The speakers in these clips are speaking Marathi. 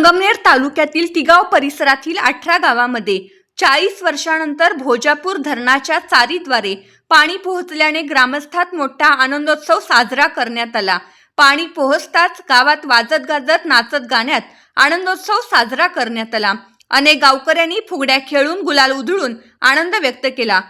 संगमनेर तालुक्यातील तिगाव परिसरातील अठरा गावामध्ये चाळीस वर्षानंतर भोजापूर धरणाच्या चारीद्वारे पाणी पोहोचल्याने ग्रामस्थात मोठा आनंदोत्सव साजरा करण्यात आला. पाणी पोहोचताच गावात वाजत गाजत नाचत गाण्यात आनंदोत्सव साजरा करण्यात आला. अनेक गावकऱ्यांनी फुगड्या खेळून गुलाल उधळून आनंद व्यक्त केला.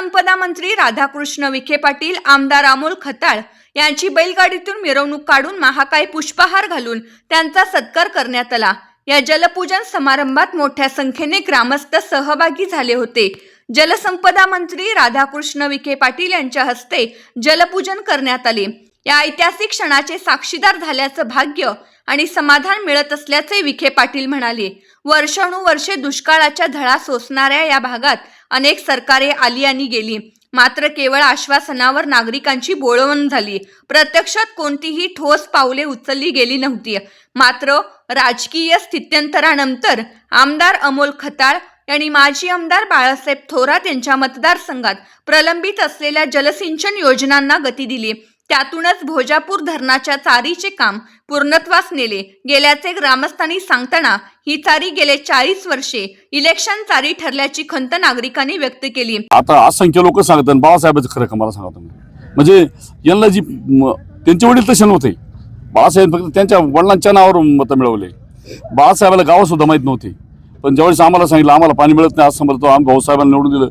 जलसंपदा मंत्री राधाकृष्ण विखे पाटील आमदार अमोल खताळ यांची बैलगाडीतून मिरवणूक काढून महाकाय पुष्पहार घालून त्यांचा सत्कार करण्यात आला. या जलपूजन समारंभात मोठ्या संख्येने ग्रामस्थ सहभागी झाले होते. जलसंपदा मंत्री राधाकृष्ण विखे पाटील यांच्या हस्ते जलपूजन करण्यात आले. या ऐतिहासिक क्षणाचे साक्षीदार झाल्याचं भाग्य आणि समाधान मिळत असल्याचे विखे पाटील म्हणाले. वर्षानुवर्षे दुष्काळाच्या झळा सोसणाऱ्या या भागात अनेक सरकारे आली आणि गेली. मात्र केवळ आश्वासनावर नागरिकांची बोळवण झाली. प्रत्यक्षात कोणतीही ठोस पावले उचलली गेली नव्हती. मात्र राजकीय स्थित्यंतरानंतर आमदार अमोल खताळ यांनी माजी आमदार बाळासाहेब थोरात यांच्या मतदारसंघात प्रलंबित असलेल्या जलसिंचन योजनांना गती दिली. त्यातूनच भोजापूर धरणाच्या चारीचे काम पूर्णत्वास नेले. गेल्याचे ग्रामस्थांनी सांगताना ही चारी गेले चाळीस वर्षे इलेक्शन चारी ठरल्याची खंत नागरिकांनी व्यक्त केली. आता असंख्य लोक सांगतात बाळासाहेबांचं खरं का मला सांगा तुम्ही? म्हणजे यांना जी म- त्यांचे वडील तसे नव्हते. बाळासाहेब फक्त त्यांच्या वडिलांच्या नावावर मतं मिळवले. बाळासाहेबाला गावंसुद्धा माहीत नव्हती. पण ज्यावेळेस आम्हाला सांगितलं आम्हाला पाणी मिळत नाही असं म्हणतो आम्ही भाऊसाहेबांना निवडून दिलं.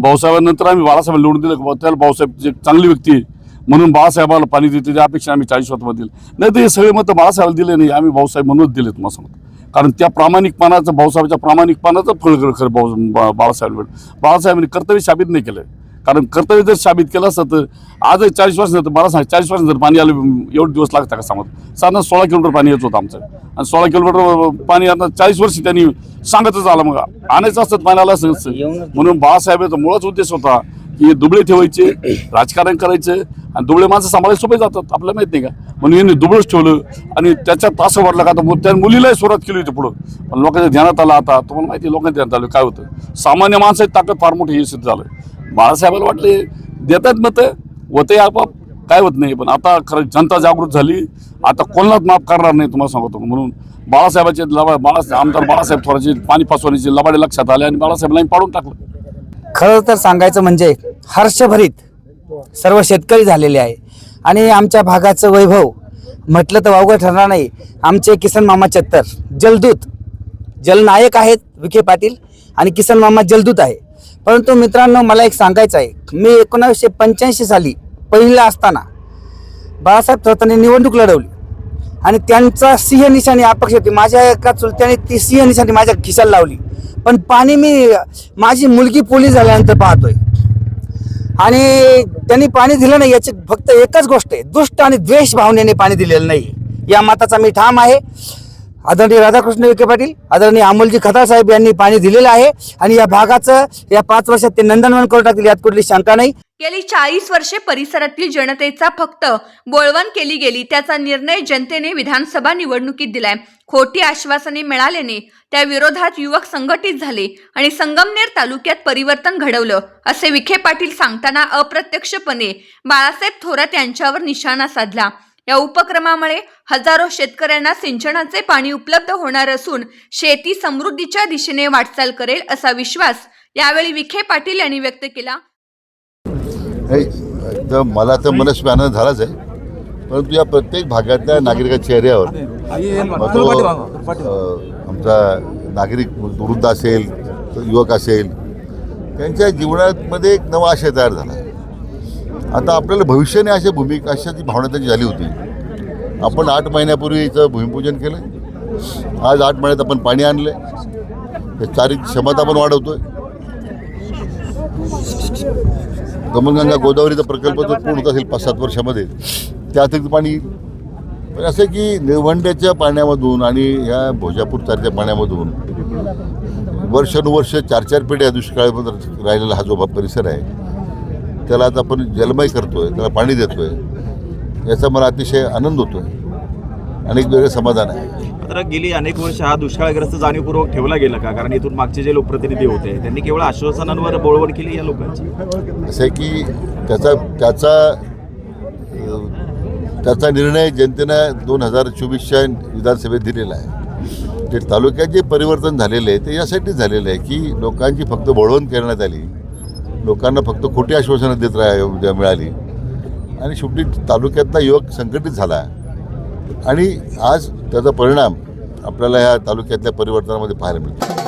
भाऊसाहेबांनंतर आम्ही बाळासाहेबांना निवडून दिलं त्याला भाऊसाहेब जे चांगली व्यक्ती आहे म्हणून बाळासाहेबाला पाणी देते त्या अपेक्षा आम्ही चाळीस दिली नाही तर हे सगळे मतं बाळासाहेबाला दिले नाही आम्ही भाऊसाहेब म्हणूनच दिलेत सांगतो कारण त्या प्रामाणिकपणाचं भाऊसाहेबाच्या प्रामाणिकपणाचं फळ खरं खरं भाऊ बा- बाळासाहेब बाळासाहेबांनी कर्तव्य साबित नाही केलं. कारण कर्तव्य जर साबित केलं असतं तर आजही चाळीस वर्ष मला सांग चाळीस वर्ष जर पाणी आलं एवढे दिवस लागतं का समज साधारण सोळा किलोमीटर पाणी येत होतं आमचं. आणि सोळा किलोमीटर पाणी आता चाळीस वर्ष त्यांनी सांगतच आलं मग. आणायचं असतं पाणी आलं असतं. म्हणून बाळासाहेबांचा मुळाच उद्देश होता की हे दुबळे ठेवायचे राजकारण करायचं आणि दुबळे माणसं सांभाळायला सोपे जातात आपल्याला माहीत नाही का? म्हणून यांनी दुबळच ठेवलं आणि त्याच्यात असं वाटलं का? आता त्या मुलीलाही सुरुवात केली होती पुढं. पण लोकांच्या ध्यानात आलं आता. तुम्हाला माहिती आहे, लोकांच्या ध्यानात आलं. काय होतं? सामान्य माणसाची ताकद फार मोठी हे सिद्ध झालं. बाळासाहेबाला वाटले देतात मतं होते आपाप काय होत नाही. पण आता खरं जनता जागृत झाली. आता कोणालाच माफ करणार नाही तुम्हाला सांगतो. म्हणून बाळासाहेबाचे लबा बाळासाहेब आमदार बाळासाहेब थोराचे पाणी पासवण्याचे लबाडे लक्षात आले आणि बाळासाहेबला पाडून टाकलं. खरं तर सांगायचं म्हणजे हर्षभरीत सर्व शेतकरी झालेले आहे. आणि आमच्या भागाचं वैभव म्हटलं तर वावगं ठरणार नाही. आमचे किसन मामा चत्तर जलदूत जलनायक आहेत विखे पाटील आणि किसन मामा जलदूत आहे. परंतु मित्रांनो मला एक सांगायचं आहे. मी एकोणावीसशे पंच्याऐंशी साली पहिला असताना बाळासाहेब थोरातांनी निवडणूक लढवली. आणि त्यांचा सिंह निशाणी अपक्ष होती. माझ्या एका चुलत्याने ती सिंह निशाणी माझ्या खिशाला लावली. पण पाणी मी माझी मुलगी पोलीस झाल्यानंतर पाहतोय. आणि त्यांनी पाणी दिलं नाही याची फक्त एकच गोष्ट आहे. दुष्ट आणि द्वेष भावनेने पाणी दिलेलं नाही. या मताचा मी ठाम आहे. आदरणीय राधाकृष्ण विखे पाटील आदरणीय अमोलजी खताळ साहेब यांनी पाणी दिलेलं आहे आणि या भागाचं या पाच वर्षात ते नंदनवन करून टाकतील यात कुठली शंका नाही. गेली चाळीस वर्षे परिसरातील जनतेचा फक्त बोळवण केली गेली त्याचा निर्णय जनतेने विधानसभा निवडणुकीत दिलाय. खोटी आश्वासने मिळाल्याने त्या विरोधात युवक संघटित झाले आणि संगमनेर तालुक्यात परिवर्तन घडवलं असे विखे पाटील सांगताना अप्रत्यक्षपणे बाळासाहेब थोरात यांच्यावर निशाणा साधला. या उपक्रमामुळे हजारो शेतकऱ्यांना सिंचनाचे पाणी उपलब्ध होणार असून शेती समृद्धीच्या दिशेने वाटचाल करेल असा विश्वास यावेळी विखे पाटील यांनी व्यक्त केला. नाही तर मला तर मनस्वी आनंद झालाच आहे. परंतु या प्रत्येक भागातल्या नागरिकाच्या चेहऱ्यावर आमचा नागरिक वृद्ध असेल तो युवक असेल त्यांच्या जीवनामध्ये एक नवा आशय तयार झाला. आता आपल्याला भविष्याने अशा भूमिका अशाची भावना त्याची झाली होती. आपण आठ महिन्यापूर्वी इथं भूमिपूजन केलं. आज आठ महिन्यात आपण पाणी आणलं आहे चारी क्षमता पण वाढवतोय. दमनगंगा गोदावरीचा प्रकल्प जो पूर्ण होत असेल पाच सात वर्षामध्ये त्या अतिरिक्त पाणी येईल. पण असं की निळवंड्याच्या पाण्यामधून आणि ह्या भोजापूर चारच्या पाण्यामधून वर्षानुवर्ष चार चार पिढ्या दुष्काळामध्ये राहिलेला हा जो परिसर आहे त्याला आता आपण जलमय करतोय त्याला पाणी देतोय. याचा मला अतिशय आनंद होतोय. आणि एक वेगळं समाधान आहे. मात्र गेली अनेक वर्ष हा दुष्काळग्रस्त जाणीवपूर्वक ठेवला गेला का? कारण इथून मागचे जे लोकप्रतिनिधी होते त्यांनी केवळ आश्वासनांवर बोळवण केली या लोकांची? असं आहे की त्याचा त्याचा त्याचा निर्णय जनतेनं दोन हजार चोवीसच्या विधानसभेत दिलेला आहे. ते तालुक्यात जे परिवर्तन झालेलं आहे ते यासाठीच झालेलं आहे की लोकांची फक्त बळवण करण्यात आली. लोकांना फक्त खोटी आश्वासनं देत राह मिळाली. आणि शेवटी तालुक्यातला युवक संघटित झाला. आणि आज त्याचा परिणाम आपल्याला ह्या तालुक्यातल्या परिवर्तनामध्ये पाहायला मिळतो.